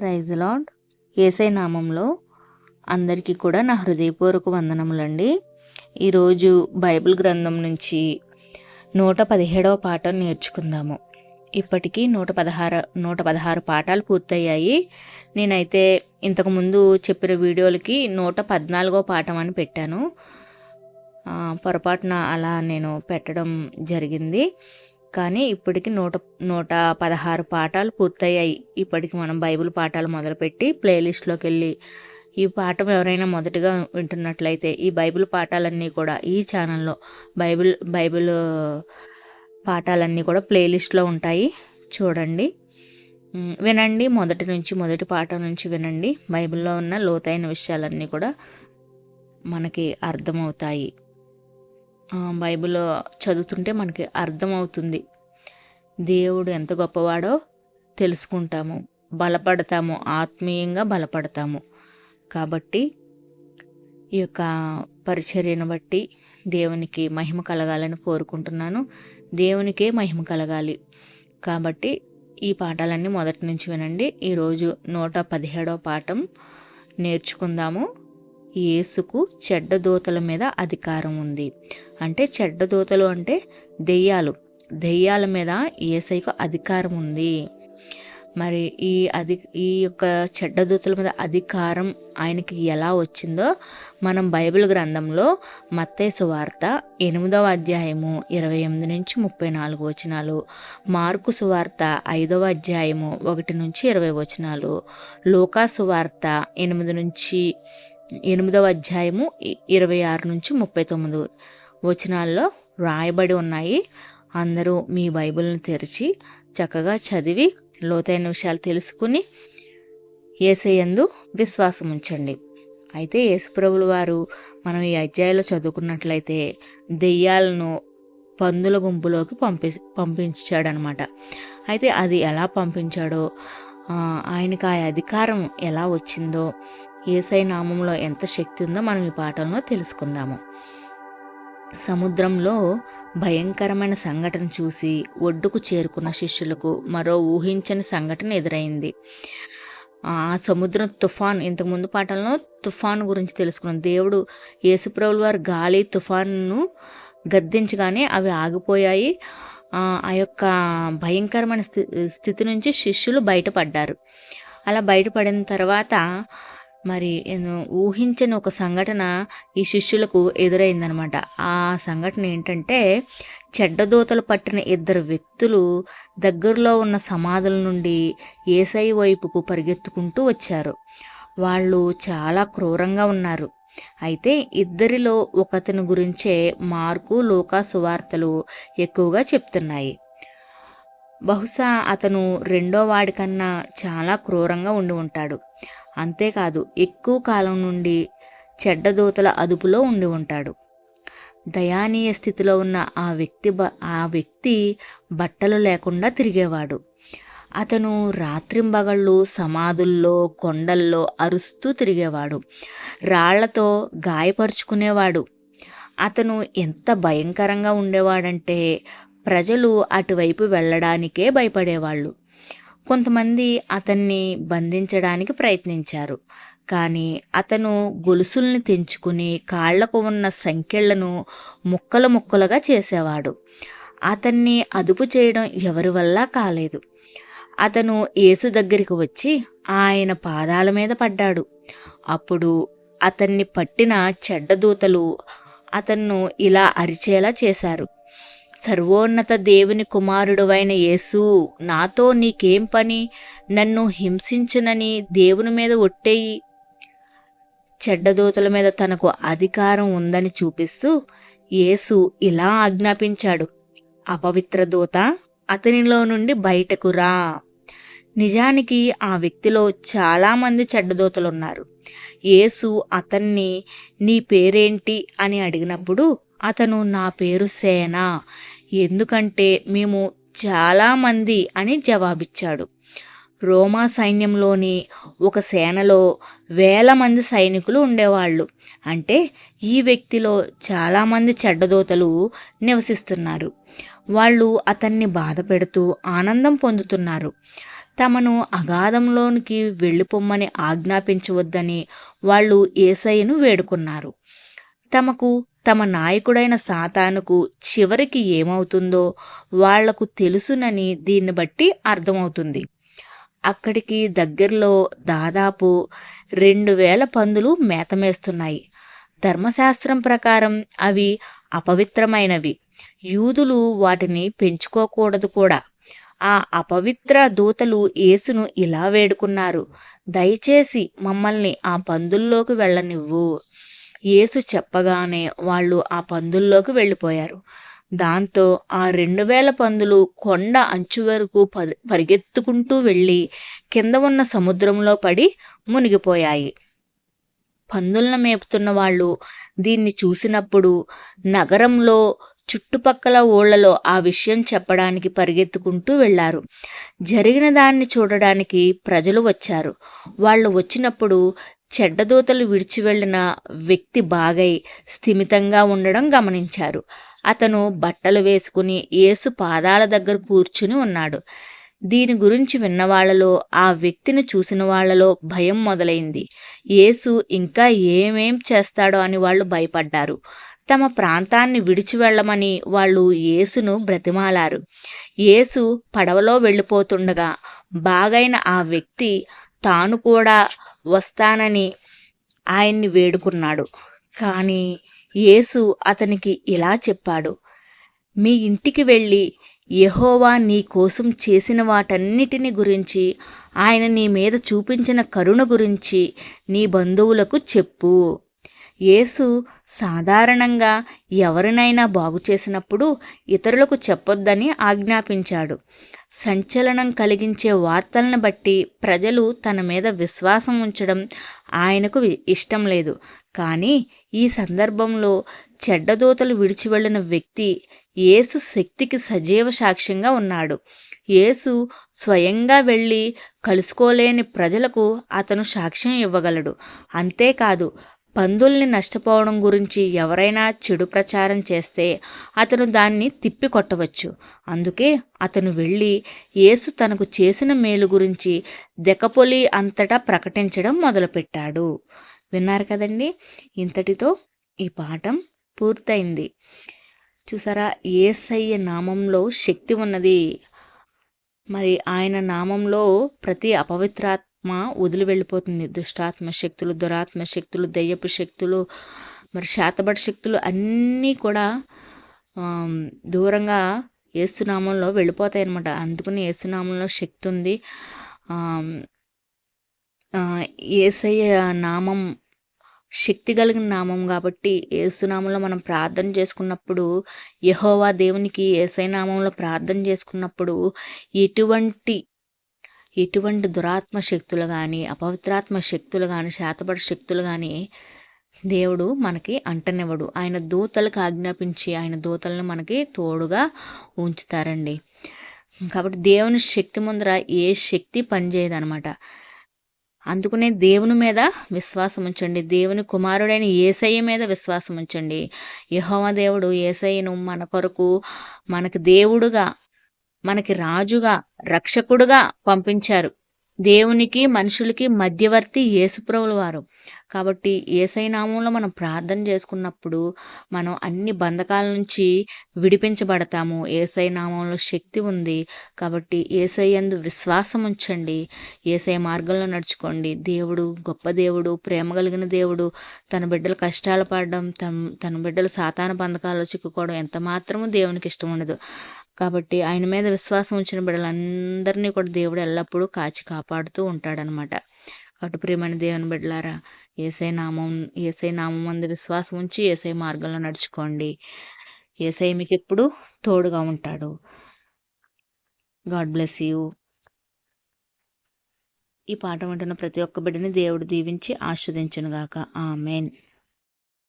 Praise lord ఏసై నామంలో అందరికీ కూడా నా హృదయపూర్వక వందనములండి. ఈరోజు బైబిల్ గ్రంథం నుంచి నూట పదిహేడవ పాఠం నేర్చుకుందాము. ఇప్పటికీ నూట పదహారు నూట పదహారు పాఠాలు పూర్తయ్యాయి. నేనైతే ఇంతకుముందు చెప్పిన వీడియోలకి నూట పద్నాలుగో పాఠం అని పెట్టాను. పొరపాటున అలా నేను పెట్టడం జరిగింది. కానీ ఇప్పటికి నూట నూట పదహారు పాఠాలు పూర్తయ్యాయి. ఇప్పటికి మనం బైబిల్ పాఠాలు మొదలుపెట్టి ప్లేలిస్ట్లోకి వెళ్ళి ఈ పాఠం ఎవరైనా మొదటగా వింటున్నట్లయితే ఈ బైబిల్ పాఠాలన్నీ కూడా ఈ ఛానల్లో బైబిల్ బైబిల్ పాఠాలన్నీ కూడా ప్లేలిస్ట్లో ఉంటాయి. చూడండి. వినండి. మొదటి నుంచి మొదటి పాఠం నుంచి వినండి. బైబిల్లో ఉన్న లోతైన విషయాలన్నీ కూడా మనకి అర్థమవుతాయి. బైబిల్ చదువుతుంటే మనకి అర్థమవుతుంది. దేవుడు ఎంత గొప్పవాడో తెలుసుకుంటాము బలపడతాము ఆత్మీయంగా బలపడతాము. కాబట్టి ఈ యొక్క పరిచర్యను బట్టి దేవునికి మహిమ కలగాలని కోరుకుంటున్నాను. దేవునికే మహిమ కలగాలి. కాబట్టి ఈ పాఠాలన్నీ మొదటి నుంచి వినండి. ఈరోజు నూట పదిహేడవ పాఠం నేర్చుకుందాము. యేసుకు చెడ్డ దూతల మీద అధికారం ఉంది. అంటే చెడ్డదూతలు అంటే దెయ్యాలు. దెయ్యాల మీద ఏసైకు అధికారం ఉంది. మరి ఈ అధి ఈ యొక్క చెడ్డ దూతల మీద అధికారం ఆయనకి ఎలా వచ్చిందో మనం బైబిల్ గ్రంథంలో మత్తేసు సువార్త ఎనిమిదవ అధ్యాయము ఇరవై ఎనిమిది నుంచి ముప్పై నాలుగు వచనాలు మార్కు సువార్త ఐదవ అధ్యాయము ఒకటి నుంచి ఇరవై వచనాలు లోకా సువార్త ఎనిమిది నుంచి ఎనిమిదవ అధ్యాయము ఇరవై ఆరు నుంచి ముప్పై తొమ్మిది వచనాల్లో రాయబడి ఉన్నాయి. అందరూ మీ బైబిల్ని తెరిచి చక్కగా చదివి లోతైన విషయాలు తెలుసుకుని ఏసయందు విశ్వాసం ఉంచండి అయితే యేసుప్రభులు వారు మనం ఈ అధ్యాయంలో చదువుకున్నట్లయితే దెయ్యాలను పందుల గుంపులోకి పంపి పంపించాడనమాట. అయితే అది ఎలా పంపించాడో ఆయనకు ఆ అధికారం ఎలా వచ్చిందో ఏసై నామంలో ఎంత శక్తి ఉందో మనం ఈ పాఠంలో తెలుసుకుందాము. సముద్రంలో భయంకరమైన సంఘటన చూసి ఒడ్డుకు చేరుకున్న శిష్యులకు మరో ఊహించని సంఘటన ఎదురైంది. ఆ సముద్రం తుఫాన్ ఇంతకుముందు పాఠంలో తుఫాన్ గురించి తెలుసుకున్నాం. దేవుడు యేసుప్రభుల వారు గాలి తుఫాన్ను గద్దించగానే అవి ఆగిపోయాయి. ఆ ఆ యొక్క భయంకరమైన స్థి స్థితి నుంచి శిష్యులు బయటపడ్డారు. అలా బయటపడిన తర్వాత మరి ఊహించని ఒక సంఘటన ఈ శిష్యులకు ఎదురైందనమాట. ఆ సంఘటన ఏంటంటే చెడ్డదోతలు పట్టిన ఇద్దరు వ్యక్తులు దగ్గరలో ఉన్న సమాధుల నుండి ఏసై వైపుకు పరిగెత్తుకుంటూ వచ్చారు. వాళ్ళు చాలా క్రూరంగా ఉన్నారు. అయితే ఇద్దరిలో ఒకతని గురించే మార్కు లోకా సువార్తలు ఎక్కువగా చెప్తున్నాయి. బహుశా అతను రెండో వాడికన్నా చాలా క్రూరంగా ఉండి ఉంటాడు. అంతేకాదు ఎక్కువ కాలం నుండి చెడ్డదూతల అదుపులో ఉండి ఉంటాడు. దయానీయ స్థితిలో ఉన్న ఆ వ్యక్తి బ ఆ వ్యక్తి బట్టలు లేకుండా తిరిగేవాడు. అతను రాత్రింబగళ్ళు సమాధుల్లో కొండల్లో అరుస్తూ తిరిగేవాడు. రాళ్ళతో గాయపరుచుకునేవాడు. అతను ఎంత భయంకరంగా ఉండేవాడంటే ప్రజలు అటువైపు వెళ్ళడానికే భయపడేవాళ్ళు. కొంతమంది అతన్ని బంధించడానికి ప్రయత్నించారు. కానీ అతను గొలుసుల్ని తెంచుకుని కాళ్ళకు ఉన్న సంఖ్యలను ముక్కలు ముక్కలుగా చేసేవాడు. అతన్ని అదుపు చేయడం ఎవరి వల్ల కాలేదు. అతను యేసు దగ్గరికి వచ్చి ఆయన పాదాల మీద పడ్డాడు. అప్పుడు అతన్ని పట్టిన చెడ్డదూతలు అతన్ను ఇలా అరిచేలా చేశారు. సర్వోన్నత దేవుని కుమారుడువైన యేసు నాతో నీకేం పని? నన్ను హింసించనని దేవుని మీద ఒట్టేయి. చెడ్డదూతల మీద తనకు అధికారం ఉందని చూపిస్తూ యేసు ఇలా ఆజ్ఞాపించాడు. అపవిత్ర దూత అతనిలో నుండి బయటకు రా. నిజానికి ఆ వ్యక్తిలో చాలామంది చెడ్డదూతలున్నారు యేసు అతన్ని నీ పేరేంటి? అని అడిగినప్పుడు అతను నా పేరు సేన. ఎందుకంటే మేము చాలామంది అని జవాబిచ్చాడు. రోమా సైన్యంలోని ఒక సేనలో వేల మంది సైనికులు ఉండేవాళ్ళు. అంటే ఈ వ్యక్తిలో చాలామంది చెడ్డదోతలు నివసిస్తున్నారు. వాళ్ళు అతన్ని బాధ పెడుతూ ఆనందం పొందుతున్నారు. తమను అగాధంలోనికి వెళ్ళిపోమ్మని ఆజ్ఞాపించవద్దని వాళ్ళు ఏసయ్యను వేడుకున్నారు. తమకు తమ నాయకుడైన సాతానుకు చివరికి ఏమవుతుందో వాళ్ళకు తెలుసునని దీన్ని బట్టి అర్థమవుతుంది. అక్కడికి దగ్గరలో దాదాపు రెండు వేల పందులు మేతమేస్తున్నాయి. ధర్మశాస్త్రం ప్రకారం అవి అపవిత్రమైనవి. యూదులు వాటిని పెంచుకోకూడదు కూడా. ఆ అపవిత్ర దూతలు యేసును ఇలా వేడుకున్నారు. దయచేసి మమ్మల్ని ఆ పందుల్లోకి వెళ్ళనివ్వు. యేసు చెప్పగానే వాళ్ళు ఆ పందుల్లోకి వెళ్ళిపోయారు. దాంతో ఆ రెండు వేల పందులు కొండ అంచు వరకు పరిగెత్తుకుంటూ వెళ్ళి కింద ఉన్న సముద్రంలో పడి మునిగిపోయాయి. పందులను మేపుతున్న వాళ్ళు దీన్ని చూసినప్పుడు నగరంలో చుట్టుపక్కల ఊళ్ళలో ఆ విషయం చెప్పడానికి పరిగెత్తుకుంటూ వెళ్ళారు జరిగిన దాన్ని చూడడానికి ప్రజలు వచ్చారు. వాళ్ళు వచ్చినప్పుడు చెడ్డదూతలు విడిచి వెళ్ళిన వ్యక్తి బాగై స్థిమితంగా ఉండడం గమనించారు. అతను బట్టలు వేసుకుని యేసు పాదాల దగ్గర కూర్చుని ఉన్నాడు. దీని గురించి విన్నవాళ్ళలో ఆ వ్యక్తిని చూసిన వాళ్ళలో భయం మొదలైంది. యేసు ఇంకా ఏమేం చేస్తాడో అని వాళ్ళు భయపడ్డారు. తమ ప్రాంతాన్ని విడిచి వెళ్ళమని వాళ్ళు యేసును బ్రతిమాలారు. యేసు పడవలో వెళ్ళిపోతుండగా బాగైన ఆ వ్యక్తి తాను కూడా వస్తానని ఆయన్ని వేడుకున్నాడు. కానీ యేసు అతనికి ఇలా చెప్పాడు. మీ ఇంటికి వెళ్ళి యహోవా నీ కోసం చేసిన వాటన్నిటిని గురించి ఆయన నీ మీద చూపించిన కరుణ గురించి నీ బంధువులకు చెప్పు. యేసు సాధారణంగా ఎవరినైనా బాగు చేసినప్పుడు ఇతరులకు చెప్పొద్దని ఆజ్ఞాపించాడు. సంచలనం కలిగించే వార్తలను బట్టి ప్రజలు తన మీద విశ్వాసం ఉంచడం ఆయనకు ఇష్టం లేదు. కానీ ఈ సందర్భంలో చెడ్డదూతలు విడిచి వెళ్ళిన వ్యక్తి యేసు శక్తికి సజీవ సాక్ష్యంగా ఉన్నాడు. యేసు స్వయంగా వెళ్ళి కలుసుకోలేని ప్రజలకు అతను సాక్ష్యం ఇవ్వగలడు. అంతేకాదు పందుల్ని నష్టపోవడం గురించి ఎవరైనా చెడు ప్రచారం చేస్తే అతను దాన్ని తిప్పికొట్టవచ్చు. అందుకే అతను వెళ్ళి యేసు తనకు చేసిన మేలు గురించి దెకపొలి అంతటా ప్రకటించడం మొదలుపెట్టాడు. విన్నారు కదండి? ఇంతటితో ఈ పాఠం పూర్తయింది. చూసారా? ఏసయ్య నామంలో శక్తి ఉన్నది. మరి ఆయన నామంలో ప్రతి అపవిత్రాత్మ మా వదిలి వెళ్ళిపోతుంది. దుష్టాత్మ శక్తులు దురాత్మ శక్తులు దయ్యపు శక్తులు మరి శాతబడి శక్తులు అన్నీ కూడా దూరంగా ఏసునామంలో వెళ్ళిపోతాయి అనమాట అందుకని ఏసునామంలో శక్తి ఉంది. ఏసయ్య నామం శక్తి కలిగిన నామం కాబట్టి ఏసునామంలో మనం ప్రార్థన చేసుకున్నప్పుడు యహోవా దేవునికి ఏసై నామంలో ప్రార్థన చేసుకున్నప్పుడు ఎటువంటి ఎటువంటి దురాత్మ శక్తులు కానీ అపవిత్రాత్మ శక్తులు కానీ శాతపడి శక్తులు కానీ దేవుడు మనకి అంటనివ్వడు. ఆయన దూతలకు ఆజ్ఞాపించి ఆయన దూతలను మనకి తోడుగా ఉంచుతారండి. కాబట్టి దేవుని శక్తి ముందర ఏ శక్తి పనిచేయదనమాట. అందుకునే దేవుని మీద విశ్వాసం ఉంచండి. దేవుని కుమారుడైన ఏసయ్య మీద విశ్వాసం ఉంచండి. యహోమ దేవుడు ఏసయ్యను మన కొరకు మనకు దేవుడుగా మనకి రాజుగా రక్షకుడుగా పంపించారు. దేవునికి మనుషులకి మధ్యవర్తి యేసుప్రభుల వారు. కాబట్టి ఏసై నామంలో మనం ప్రార్థన చేసుకున్నప్పుడు మనం అన్ని బంధకాల నుంచి విడిపించబడతాము. ఏసై నామంలో శక్తి ఉంది. కాబట్టి ఏసైయందు విశ్వాసం ఉంచండి. ఏసై మార్గంలో నడుచుకోండి. దేవుడు గొప్ప దేవుడు ప్రేమ కలిగిన దేవుడు తన బిడ్డలు కష్టాలు పడడం తన తన బిడ్డలు సాతాన బంధకాల్లో చిక్కుకోవడం ఎంత మాత్రమూ దేవునికి ఇష్టం ఉండదు. కాబట్టి ఆయన మీద విశ్వాసం ఉంచిన బిడ్డలందరినీ కూడా దేవుడు ఎల్లప్పుడూ కాచి కాపాడుతూ ఉంటాడనమాట. కాబట్టి ప్రియమైన దేవుని బిడ్డలారా ఏసై నామం ఏసై నామం అందు విశ్వాసం ఉంచి ఏసై మార్గంలో నడుచుకోండి. ఏసై మీకు ఎప్పుడు తోడుగా ఉంటాడు. God bless you. ఈ పాట వింటున్న ప్రతి ఒక్క బిడ్డని దేవుడు దీవించి ఆస్వాదించునుగాక ఆ మెయిన్